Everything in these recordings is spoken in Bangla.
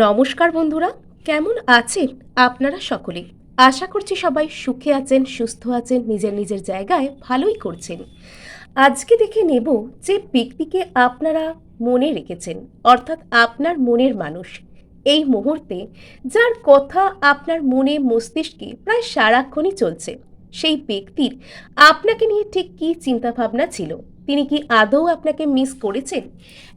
নমস্কার বন্ধুরা, কেমন আছেন আপনারা সকলে? আশা করছি সবাই সুখে আছেন, সুস্থ আছেন, নিজের নিজের জায়গায় ভালোই করছেন। আজকে দেখে নেব যে ব্যক্তিকে আপনারা মনে রেখেছেন, অর্থাৎ আপনার মনের মানুষ। এই মুহূর্তে যার কথা আপনার মনে মস্তিষ্কে প্রায় সারাক্ষণই চলছে, সেই ব্যক্তির আপনাকে নিয়ে ঠিক কী চিন্তাভাবনা ছিল? তিনি কি আদৌ আপনাকে মিস করেছেন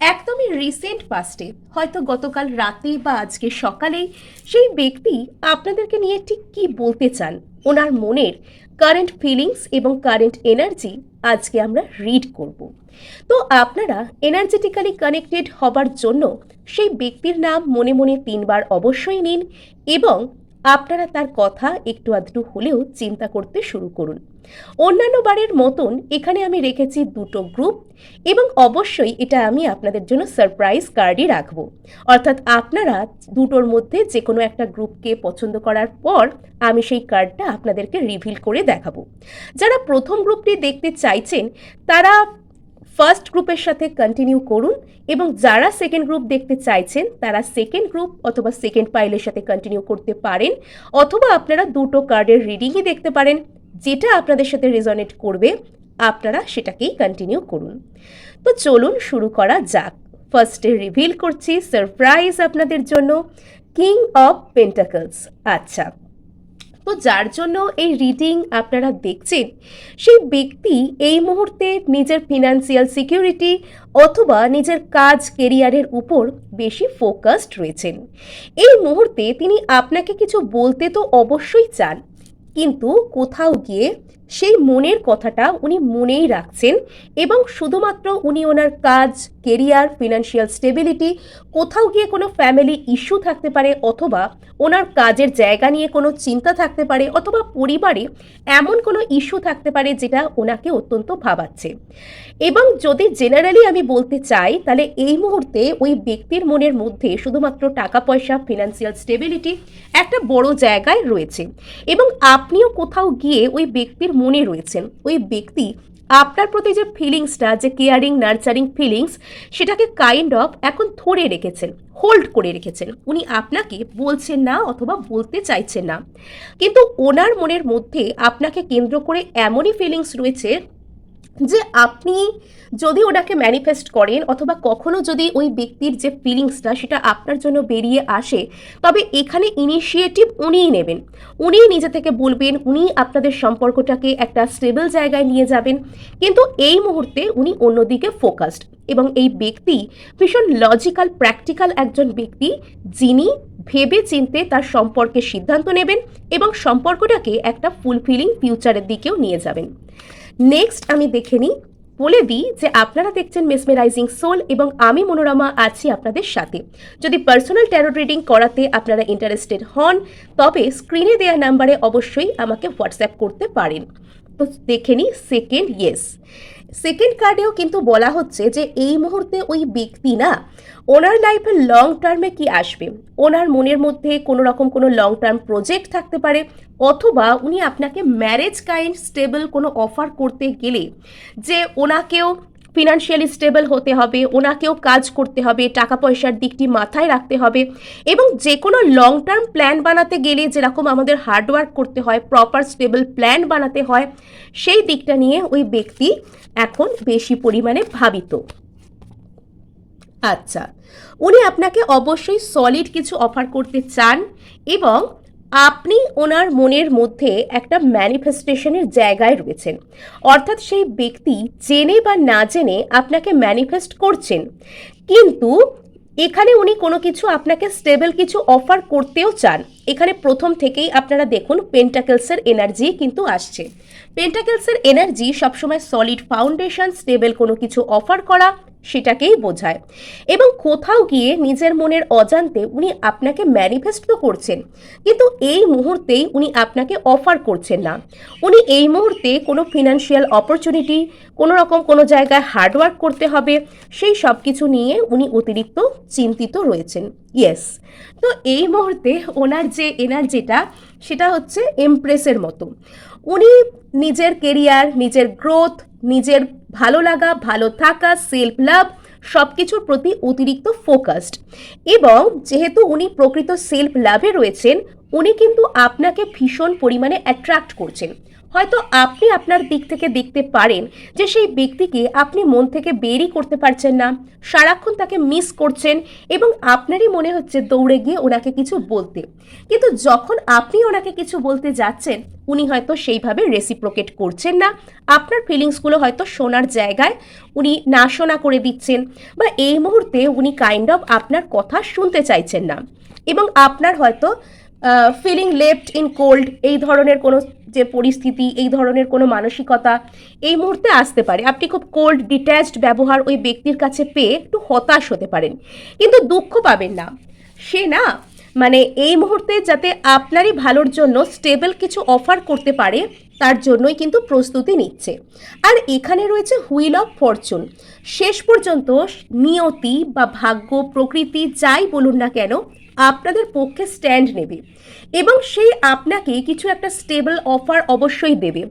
একদমই রিসেন্ট পাস্টে হয়তো গতকাল রাতে বা আজকে সকালেই সেই ব্যক্তি আপনাদেরকে নিয়ে ঠিক কি বলতে চান? ওনার মনের কারেন্ট ফিলিংস এবং কারেন্ট এনার্জি আজকে আমরা রিড করব। তো আপনারা এনার্জেটিক্যালি কানেক্টেড হবার জন্য সেই ব্যক্তির নাম মনে মনে তিনবার অবশ্যই নিন এবং আপনারা তার কথা একটু আধটু হলেও চিন্তা করতে শুরু করুন। অন্যান্য বারের মতন এখানে আমি রেখেছি দুটো গ্রুপ এবং অবশ্যই এটা আমি আপনাদের জন্য সারপ্রাইজ কার্ডই রাখব। অর্থাৎ আপনারা দুটোর মধ্যে যে কোনো একটা গ্রুপকে পছন্দ করার পর আমি সেই কার্ডটা আপনাদেরকে রিভিল করে দেখাবো। যারা প্রথম গ্রুপটি দেখতে চাইছেন, তারা ফার্স্ট গ্রুপের সাথে কন্টিনিউ করুন এবং যারা সেকেন্ড গ্রুপ দেখতে চাইছেন, তারা সেকেন্ড গ্রুপ অথবা সেকেন্ড পাইলের সাথে কন্টিনিউ করতে পারেন অথবা আপনারা দুটো কার্ডের রিডিংই দেখতে পারেন, যেটা আপনাদের সাথে রেজনেট করবে, আপনারা সেটাকেই কন্টিনিউ করুন। তো চলুন শুরু করা যাক। ফার্স্টে রিভিল করছি সারপ্রাইজ আপনাদের জন্য কিং অফ পেন্টাকলস আচ্ছা তো যার জন্য এই রিডিং আপনারা দেখছেন, সেই ব্যক্তি এই মুহূর্তে নিজের ফিনান্সিয়াল সিকিউরিটি অথবা নিজের কাজ কেরিয়ারের উপর বেশি ফোকাসড রয়েছেন। এই মুহূর্তে তিনি আপনাকে কিছু বলতে তো অবশ্যই চান, কিন্তু কোথাও গিয়ে সেই মনের কথাটা উনি মনেই রাখছেন এবং শুধুমাত্র উনি ওনার কাজ, কেরিয়ার, ফিনান্সিয়াল স্টেবিলিটি, কোথাও গিয়ে কোনো ফ্যামিলি ইস্যু থাকতে পারে অথবা ওনার কাজের জায়গা নিয়ে কোনো চিন্তা থাকতে পারে অথবা পরিবারে এমন কোনো ইস্যু থাকতে পারে যেটা ওনাকে অত্যন্ত ভাবাচ্ছে। এবং যদি জেনারেলি আমি বলতে চাই, তাহলে এই মুহূর্তে ওই ব্যক্তির মনের মধ্যে শুধুমাত্র টাকা পয়সা ফিনান্সিয়াল স্টেবিলিটি একটা বড় জায়গায় রয়েছে। এবং আপনিও কোথাও গিয়ে ওই ব্যক্তির মনে রয়েছেন, ওই ব্যক্তি আপনার প্রতি যে ফিলিংসটা যে কেয়ারিং নার্চারিং ফিলিংস সেটাকে কাইন্ড অফ এখন ধরে রেখেছেন হোল্ড করে রেখেছেন। উনি আপনাকে বলছেন না অথবা বলতে চাইছেন না। কিন্তু ওনার মনের মধ্যে আপনাকে কেন্দ্র করে এমনই ফিলিংস রয়েছে যে আপনি যদি ওটাকে ম্যানিফেস্ট করেন অথবা কখনো যদি ওই ব্যক্তির যে ফিলিংসটা সেটা আপনার জন্য বেরিয়ে আসে, তবে এখানে ইনিশিয়েটিভ উনিই নেবেন। উনিই নিজে থেকে বলবেন উনি আপনাদের সম্পর্কটাকে একটা স্টেবল জায়গায় নিয়ে যাবেন। কিন্তু এই মুহূর্তে উনি অন্যদিকে ফোকাসড এবং এই ব্যক্তি ভীষণ লজিক্যাল প্র্যাকটিক্যাল একজন ব্যক্তি যিনি ভেবে চিনতে তার সম্পর্কে সিদ্ধান্ত নেবেন এবং সম্পর্কটাকে একটা ফুলফিলিং ফিউচারের দিকেও নিয়ে যাবেন। নেক্সট আমি দেখে নিই, বলে দিই যে আপনারা দেখছেন মেসমেরাইজিং সোল এবং আমি মনোরমা আছি আপনাদের সাথে। যদি পার্সোনাল ট্যারো রিডিং করাতে আপনারা ইন্টারেস্টেড হন, তবে স্ক্রিনে দেওয়া নাম্বারে অবশ্যই আমাকে হোয়াটসঅ্যাপ করতে পারেন। তো দেখে নিই সেকেন্ড ইয়েস সেকেন্ড কার্ডেও কিন্তু বলা হচ্ছে যে এই মুহূর্তে ওই ব্যক্তি না, ওনার লাইফে লং টার্মে কি আসবে? ওনার মনের মধ্যে কোনো রকম কোনো লং টার্ম প্রজেক্ট থাকতে পারে, অথবা উনি আপনাকে ম্যারেজ কাইন্ড স্টেবল কোনো অফার করতে গেলে যে ওনাকেও ফিনান্সিয়ালি স্টেবল হতে হবে, ওনাকেও কাজ করতে হবে টাকা পয়সার দিকটি মাথায় রাখতে হবে এবং যে কোনো লং টার্ম প্ল্যান বানাতে গেলে যেরকম আমাদের হার্ডওয়ার্ক করতে হয় প্রপার স্টেবল প্ল্যান বানাতে হয়, সেই দিকটা নিয়ে ওই ব্যক্তি এখন বেশি পরিমাণে ভাবিত। আচ্ছা উনি আপনাকে অবশ্যই সলিড কিছু অফার করতে চান এবং আপনি ওনার মনের মধ্যে একটা ম্যানিফেস্টেশনের জায়গায় রয়েছেন। অর্থাৎ সেই ব্যক্তি জেনে বা না জেনে আপনাকে ম্যানিফেস্ট করছেন। কিন্তু এখানে উনি কোনো কিছু আপনাকে স্টেবল কিছু অফার করতেও চান। এখানে প্রথম থেকেই আপনারা দেখুন পেন্টাকেলসের এনার্জি কিন্তু আসছে। পেন্টাকেলসের এনার্জি সবসময় সলিড ফাউন্ডেশন স্টেবল কোনো কিছু অফার করা সেটাকেই বোঝায়। এবং কোথাও গিয়ে নিজের মনের অজান্তে উনি আপনাকে ম্যানিফেস্ট তো করছেন, কিন্তু এই মুহূর্তেই উনি আপনাকে অফার করছেন না। উনি এই মুহূর্তে কোনো ফিনান্সিয়াল অপরচুনিটি কোনো রকম কোনো জায়গায় হার্ডওয়ার্ক করতে হবে, সেই সব কিছু নিয়ে উনি অতিরিক্ত চিন্তিত রয়েছেন। ইয়েস তো এই মুহূর্তে ওনার যে এনার্জিটা সেটা হচ্ছে এমপ্রেসের মতো। উনি নিজের কেরিয়ার নিজের গ্রোথ নিজের ভালো লাগা, ভালো থাকা সেলফ লাভ সব কিছুর প্রতি অতিরিক্ত ফোকাসড এবং যেহেতু উনি প্রকৃত সেলফ লাভে রয়েছেন, উনি কিন্তু আপনাকে ভীষণ পরিমাণে অ্যাট্রাক্ট করছেন। হয়তো আপনি আপনার দিক থেকে দেখতে পারেন যে সেই ব্যক্তিকে আপনি মন থেকে বেরই করতে পারছেন না, সারাক্ষণ তাকে মিস করছেন এবং আপনারই মনে হচ্ছে দৌড়ে গিয়ে ওনাকে কিছু বলতে। কিন্তু যখন আপনি ওনাকে কিছু বলতে যাচ্ছেন, উনি হয়তো সেইভাবে রেসিপ্রোকেট করছেন না। আপনার ফিলিংসগুলো হয়তো শোনার জায়গায় উনি না শোনা করে দিচ্ছেন বা এই মুহূর্তে উনি কাইন্ড অফ আপনার কথা শুনতে চাইছেন না। এবং আপনার হয়তো ফিলিং লেফট ইন কোল্ড এই ধরনের কোনো যে পরিস্থিতি, এই ধরনের কোনো মানসিকতা, এই মুহূর্তে আসতে পারে। আপনি খুব কোল্ড ডিট্যাচড ব্যবহার ওই ব্যক্তির কাছে পেয়ে একটু হতাশ হতে পারেন। কিন্তু দুঃখ পাবেন না। সে না মানে এই মুহূর্তে যাতে আপনারই ভালোর জন্য স্টেবল কিছু অফার করতে পারে, তার জন্যই কিন্তু প্রস্তুতি নিচ্ছে। আর এখানে রয়েছে হুইল অফ ফরচুন শেষ পর্যন্ত নিয়তি বা ভাগ্য, প্রকৃতি, যাই বলুন না কেন আপনাদের পক্ষে স্ট্যান্ড নেবে। এবং সেই আপনাকে কিছু একটা স্টেবল অফার অবশ্যই দেবে।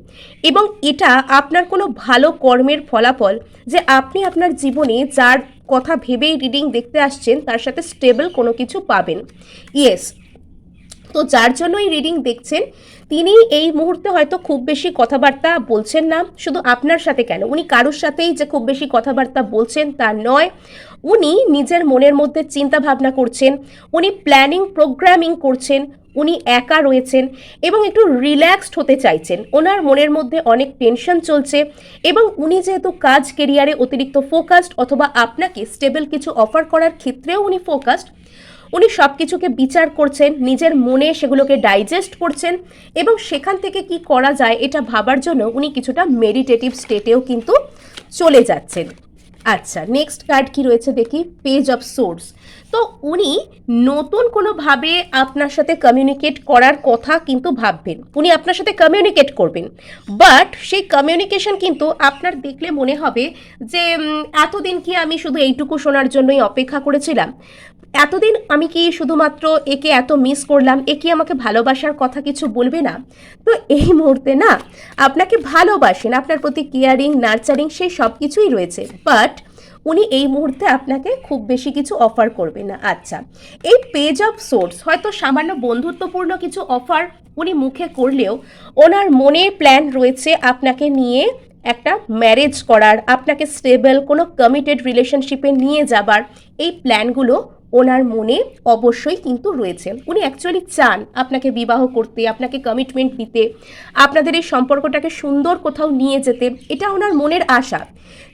এবং এটা আপনার কোনো ভালো কর্মের ফলাফল যে আপনি আপনার জীবনে যার কথা ভেবেই রিডিং দেখতে আসছেন, তার সাথে স্টেবল কোনো কিছু পাবেন। ইয়েস তো যার জন্য এই রিডিং দেখছেন তিনি এই মুহূর্তে হয়তো খুব বেশি কথাবার্তা বলছেন না, শুধু আপনার সাথে কেন? উনি কারোর সাথেই যে খুব বেশি কথাবার্তা বলছেন তা নয়। উনি নিজের মনের মধ্যে চিন্তা ভাবনা করছেন, উনি প্ল্যানিং প্রোগ্রামিং করছেন, উনি একা রয়েছেন এবং একটু রিল্যাক্সড হতে চাইছেন। ওনার মনের মধ্যে অনেক টেনশন চলছে এবং উনি যেহেতু কাজ কেরিয়ারে অতিরিক্ত ফোকাসড অথবা আপনাকে স্টেবল কিছু অফার করার ক্ষেত্রেও উনি ফোকাসড উনি সব কিছুকে বিচার করছেন, নিজের মনে সেগুলোকে ডাইজেস্ট করছেন এবং সেখান থেকে কি করা যায় এটা ভাবার জন্য উনি কিছুটা মেডিটেটিভ স্টেটেও কিন্তু চলে যাচ্ছেন। আচ্ছা নেক্সট কার্ড কি রয়েছে দেখি? পেজ অফ সোর্স তো উনি নতুন কোনোভাবে আপনার সাথে কমিউনিকেট করার কথা কিন্তু ভাববেন। উনি আপনার সাথে কমিউনিকেট করবেন। বাট সেই কমিউনিকেশন কিন্তু আপনার দেখলে মনে হবে যে এতদিন কি আমি শুধু এইটুকু শোনার জন্যই অপেক্ষা করেছিলাম? এতদিন আমি কি শুধুমাত্র একে এত মিস করলাম? এ কি আমাকে ভালোবাসার কথা কিছু বলবে না? তো এই মুহূর্তে না, আপনাকে ভালোবাসেন, আপনার প্রতি কেয়ারিং নার্চারিং সেই সব কিছুই রয়েছে। বাট উনি এই মুহূর্তে আপনাকে খুব বেশি কিছু অফার করবে না। আচ্ছা এই পেজ অফ সোর্স হয়তো সামান্য বন্ধুত্বপূর্ণ কিছু অফার উনি মুখে করলেও ওনার মনে প্ল্যান রয়েছে আপনাকে নিয়ে একটা ম্যারেজ করার, আপনাকে স্টেবল কোনো কমিটেড রিলেশনশিপে নিয়ে যাবার। এই প্ল্যানগুলো ওনার মনে অবশ্যই কিন্তু রয়েছে। উনি অ্যাকচুয়ালি চান আপনাকে বিবাহ করতে, আপনাকে কমিটমেন্ট দিতে আপনাদের এই সম্পর্কটাকে সুন্দর কোথাও নিয়ে যেতে, এটা ওনার মনের আশা।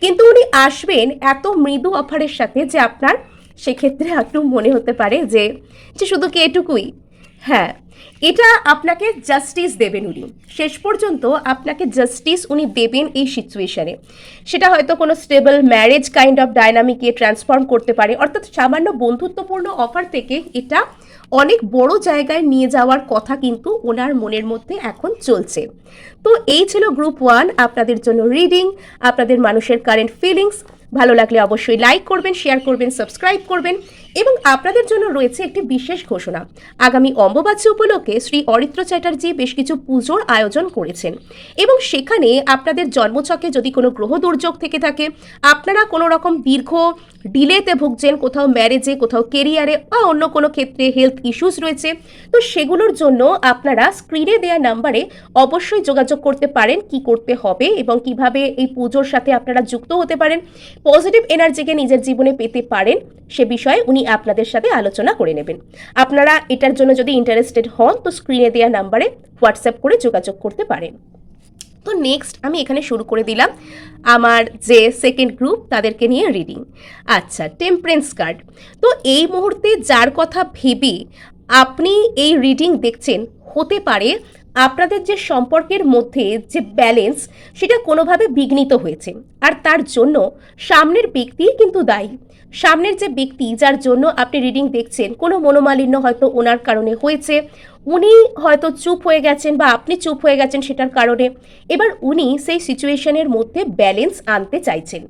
কিন্তু উনি আসবেন এত মৃদু অফারের সাথে যে আপনার সেক্ষেত্রে একটু মনে হতে পারে যে যে শুধু কি এটুকুই? হ্যাঁ এটা আপনাকে জাস্টিস দেবেন উনি। শেষ পর্যন্ত আপনাকে জাস্টিস উনি দেবেন এই সিচুয়েশনে সেটা হয়তো কোনো স্টেবল ম্যারেজ কাইন্ড অফ ডাইনামিকে ট্রান্সফর্ম করতে পারে, অর্থাৎ সামান্য বন্ধুত্বপূর্ণ অফার থেকে এটা অনেক বড় জায়গায় নিয়ে যাওয়ার কথা কিন্তু ওনার মনের মধ্যে এখন চলছে। তো এই ছিল গ্রুপ ওয়ান আপনাদের জন্য রিডিং আপনাদের মানুষের কারেন্ট ফিলিংস ভালো লাগলে অবশ্যই লাইক করবেন শেয়ার করবেন সাবস্ক্রাইব করবেন। এবং আপনাদের জন্য রয়েছে একটি বিশেষ ঘোষণা। আগামী অম্বুবাচী উপলক্ষে শ্রী অরিত্র চ্যাটার্জি বেশ কিছু পুজোর আয়োজন করেছেন। এবং সেখানে আপনাদের জন্মচকে যদি কোনো গ্রহ দুর্যোগ থেকে থাকে, আপনারা কোনো রকম দীর্ঘ ডিলেতে ভুগছেন, কোথাও ম্যারেজে কোথাও কেরিয়ারে বা অন্য কোনো ক্ষেত্রে হেলথ ইস্যুস রয়েছে। তো সেগুলোর জন্য আপনারা স্ক্রিনে দেওয়া নাম্বারে অবশ্যই যোগাযোগ করতে পারেন কি করতে হবে এবং কীভাবে এই পুজোর সাথে আপনারা যুক্ত হতে পারেন। পজিটিভ এনার্জিকে নিজের জীবনে পেতে পারেন, সে বিষয়ে উনি আপনাদের সাথে আলোচনা করে নেবেন। আপনারা এটার জন্য যদি ইন্টারেস্টেড হন, তো স্ক্রিনে দেওয়া নাম্বারে হোয়াটসঅ্যাপ করে যোগাযোগ করতে পারেন। তো নেক্সট আমি এখানে শুরু করে দিলাম আমার যে সেকেন্ড গ্রুপ তাদেরকে নিয়ে রিডিং আচ্ছা টেম্পারেন্স কার্ড তো এই মুহূর্তে যার কথা ভেবে আপনি এই রিডিং দেখছেন, হতে পারে আপনাদের যে সম্পর্কের মধ্যে যে ব্যালেন্স সেটা কোনোভাবে বিঘ্নিত হয়েছে। আর তার জন্য সামনের ব্যক্তি কিন্তু দায়ী। সামনের যে ব্যক্তি যার জন্য আপনি রিডিং দেখছেন, কোনো মনোমালিন্য হয়তো ওনার কারণে হয়েছে উনি হয়তো চুপ হয়ে গেছেন বা আপনি চুপ হয়ে গেছেন সেটার কারণে। এবার উনি সেই সিচুয়েশনের মধ্যে ব্যালেন্স আনতে চাইছেন।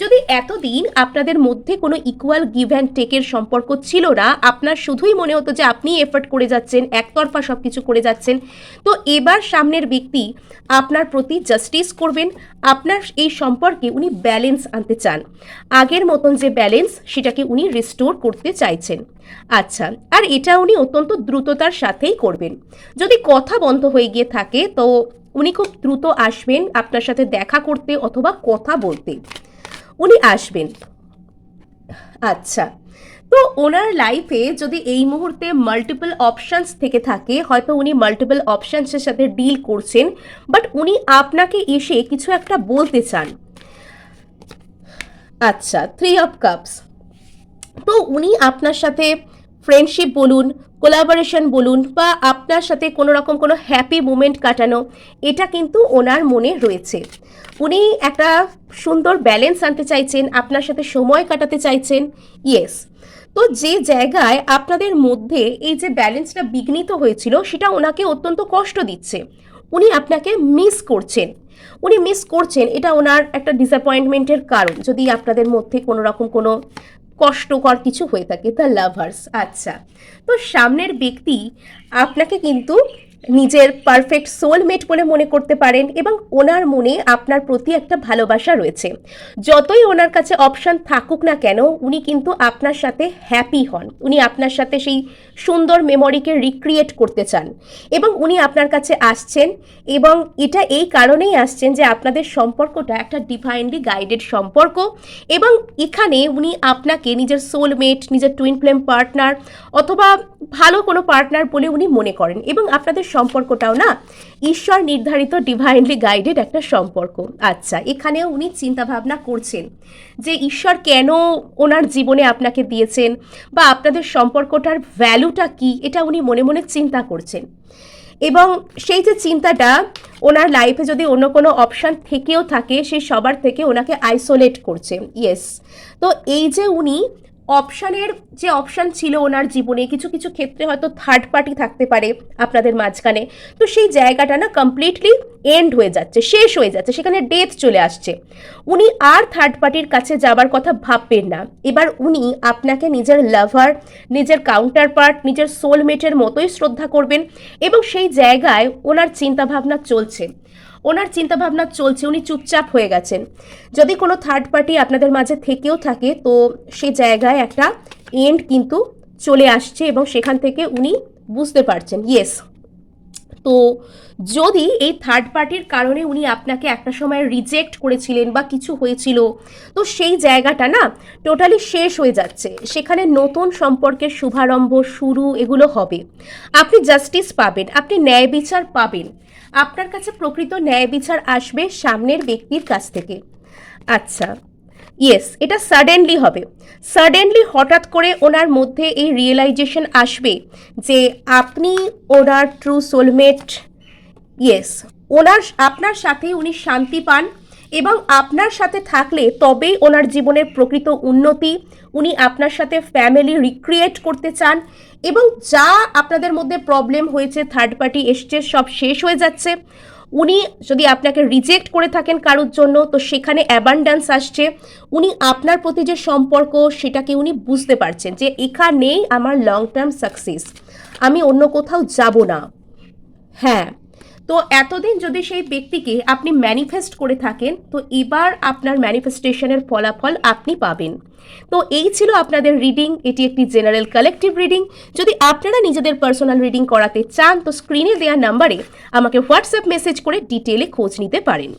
যদি এতদিন আপনাদের মধ্যে কোনো ইকুয়াল গিভ অ্যান্ড টেকের সম্পর্ক ছিল না, আপনার শুধুই মনে হতো যে আপনি এফোর্ট করে যাচ্ছেন, একতরফা সব কিছু করে যাচ্ছেন, তো এবার সামনের ব্যক্তি আপনার প্রতি জাস্টিস করবেন, আপনার এই সম্পর্কে উনি ব্যালেন্স আনতে চান। আগের মতন যে ব্যালেন্স সেটাকে উনি রিস্টোর করতে চাইছেন। আচ্ছা আর এটা উনি অত্যন্ত দ্রুততার সাথেই করবেন। যদি কথা বন্ধ হয়ে গিয়ে থাকে, তো উনি খুব দ্রুত আসবেন আপনার সাথে দেখা করতে অথবা কথা বলতে। উনি আসবেন। আচ্ছা। তো ওনার লাইফে যদি এই মুহূর্তে মাল্টিপল অপশানস থেকে থাকে, হয়তো উনি মাল্টিপল অপশানসের সাথে ডিল করছেন বাট উনি আপনাকে এসে কিছু একটা বলতে চান। আচ্ছা থ্রি অফ কাপস তো উনি আপনার সাথে ফ্রেন্ডশিপ বলুন কোলাবোরেশন বলুন বা আপনার সাথে কোনো রকম কোনো হ্যাপি মুমেন্ট কাটানো, এটা কিন্তু ওনার মনে রয়েছে। উনি একটা সুন্দর ব্যালেন্স আনতে চাইছেন, আপনার সাথে সময় কাটাতে চাইছেন, ইয়েস। তো যে জায়গায় আপনাদের মধ্যে এই যে ব্যালেন্সটা বিঘ্নিত হয়েছিল, সেটা ওনাকে অত্যন্ত কষ্ট দিচ্ছে। উনি আপনাকে মিস করছেন। উনি মিস করছেন, এটা ওনার একটা ডিসঅ্যাপয়েন্টমেন্টের কারণ। যদি আপনাদের মধ্যে কোনো রকম কোনো কষ্টকর কিছু হয়ে থাকে দ্য লাভার্স আচ্ছা। তো সামনের ব্যক্তি আপনাকে কিন্তু নিজের পারফেক্ট সোলমেট বলে মনে করতে পারেন এবং ওনার মনে আপনার প্রতি একটা ভালোবাসা রয়েছে। যতই ওনার কাছে অপশান থাকুক না কেন, উনি কিন্তু আপনার সাথে হ্যাপি হন। উনি আপনার সাথে সেই সুন্দর মেমোরিকে রিক্রিয়েট করতে চান। এবং উনি আপনার কাছে আসছেন এবং এটা এই কারণেই আসছেন যে আপনাদের সম্পর্কটা একটা ডিভাইনলি গাইডেড সম্পর্ক এবং এখানে উনি আপনাকে নিজের সোলমেট নিজের টুইন ফ্লেম পার্টনার অথবা ভালো কোনো পার্টনার বলে উনি মনে করেন এবং আপনাদের সম্পর্কটাও না ঈশ্বর নির্ধারিত ডিভাইনলি গাইডেড একটা সম্পর্ক। আচ্ছা এখানেও উনি চিন্তা ভাবনা করছেন যে ঈশ্বর কেন ওনার জীবনে আপনাকে দিয়েছেন বা আপনাদের সম্পর্কটার ভ্যালুটা কি, এটা উনি মনে মনে চিন্তা করছেন। এবং সেই যে চিন্তাটা ওনার লাইফে যদি অন্য কোনো অপশান থেকেও থাকে সেই সবার থেকে ওনাকে আইসোলেট করছে। ইয়েস তো এই যে উনি অপশানের যে অপশান ছিল ওনার জীবনে, কিছু কিছু ক্ষেত্রে হয়তো থার্ড পার্টি থাকতে পারে আপনাদের মাঝখানে। তো সেই জায়গাটা না কমপ্লিটলি এন্ড হয়ে যাচ্ছে, শেষ হয়ে যাচ্ছে, সেখানে ডেথ চলে আসছে। উনি আর থার্ড পার্টির কাছে যাবার কথা ভাববেন না। এবার উনি আপনাকে নিজের লাভার নিজের কাউন্টার পার্ট নিজের সোলমেটের মতোই শ্রদ্ধা করবেন এবং সেই জায়গায় ওনার চিন্তাভাবনা চলছে। ওনার চিন্তাভাবনা চলছে, উনি চুপচাপ হয়ে গেছেন। যদি কোনো থার্ড পার্টি আপনাদের মাঝে থেকেও থাকে, তো সে জায়গায় একটা এন্ড কিন্তু চলে আসছে এবং সেখান থেকে উনি বুঝতে পারছেন। ইয়েস তো যদি এই থার্ড পার্টির কারণে উনি আপনাকে একটা সময় রিজেক্ট করেছিলেন বা কিছু হয়েছিল, তো সেই জায়গাটা না টোটালি শেষ হয়ে যাচ্ছে। সেখানে নতুন সম্পর্কের শুভারম্ভ শুরু এগুলো হবে। আপনি জাস্টিস পাবেন, আপনি ন্যায় বিচার পাবেন। আপনার কাছে প্রকৃত ন্যায় বিচার আসবে সামনের ব্যক্তির কাছ থেকে। আচ্ছা। ইয়েস এটা সাডেনলি হবে। সাডেনলি হঠাৎ করে ওনার মধ্যে এই রিয়েলাইজেশন আসবে যে আপনি ওনার ট্রু সোলমেট ইয়েস ওনার, আপনার সাথে উনি শান্তি পান এবং আপনার সাথে থাকলে তবেই ওনার জীবনের প্রকৃত উন্নতি। উনি আপনার সাথে ফ্যামিলি রিক্রিয়েট করতে চান এবং যা আপনাদের মধ্যে প্রবলেম হয়েছে থার্ড পার্টি এসছে, সব শেষ হয়ে যাচ্ছে। উনি যদি আপনাকে রিজেক্ট করে থাকেন কারোর জন্য, তো সেখানে অ্যাবান্ডান্স আসছে। উনি আপনার প্রতি যে সম্পর্ক, সেটাকে উনি বুঝতে পারছেন যে এখানেই আমার লং টার্ম সাকসেস আমি অন্য কোথাও যাব না। হ্যাঁ তো এতদিন যদি সেই ব্যক্তিকে আপনি ম্যানিফেস্ট করে থাকেন, তো এবার আপনার ম্যানিফেস্টেশনের ফলাফল আপনি পাবেন। তো এই ছিল আপনাদের রিডিং এটি একটি জেনারেল কালেকটিভ রিডিং যদি আপনারা নিজেদের পার্সোনাল রিডিং করাতে চান, তো স্ক্রিনে দেওয়া নাম্বারে আমাকে হোয়াটসঅ্যাপ মেসেজ করে ডিটেলে খোঁজ নিতে পারেন।